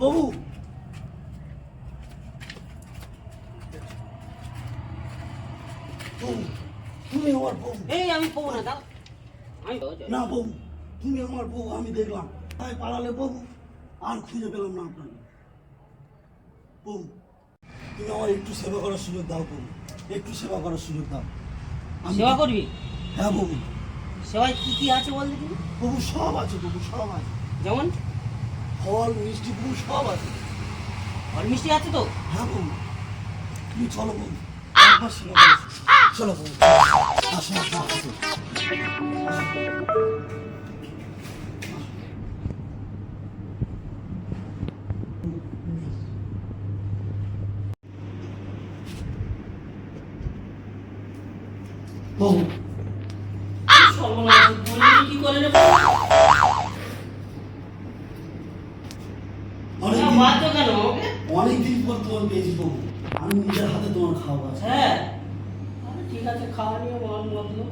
বাবু। তুমি আমার বউ। এই আমি পাবো না দাও। না বউ তুমি আমার বউ আমি দেখলাম। তাই পালালে বাবু আর খুঁজে পেলাম না আপনাকে। বউ তুমি আমার একটু সেবা করার সুযোগ দাও বউ। একটু সেবা করার সুযোগ দাও। আমি- সেবা করবি? হ্যাঁ বাবু সেবায় কি কি আছে বল দেখি। বাবু সব আছে বাবু সব আছে। যেমন? ফল মিষ্টি বাবু সব আছে। ফল মিষ্টি আছে তো? হ্যাঁ বাবু তুমি চলো একবার সেবা চলো বাবু আসো আসো আসো। না, কেন অনেকদিন পর তোমার পেয়েছি বাবু আমি নিজের হাতে তোমার খাওয়া আছে হ্যাঁ। ঠিক আছে খাওয়া নিয়ে মন মতলো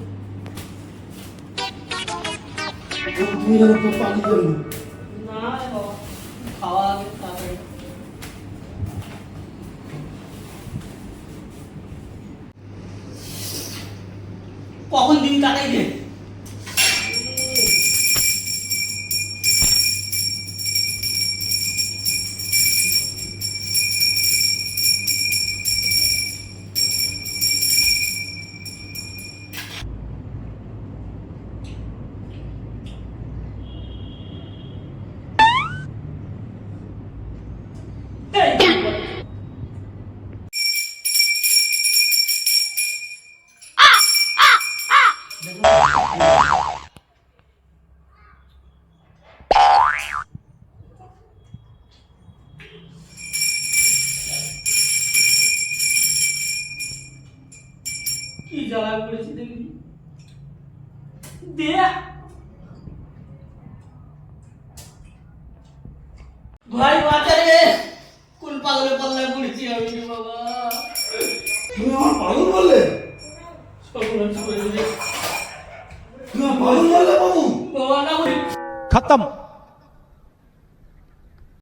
তুমি যেন তো পানি দেবে না না বাবা খাওয়া আগে কখন দিন কাটাই রে কি জ্বালা করেছি দেখবি? দে। ভাই বাজারে কোন পাগলে পাল্লা পড়েছি আমি বাবা? তুমি আমার পাগল বললে? তুমি পাগল বললে বাবু? বাবা না খতম।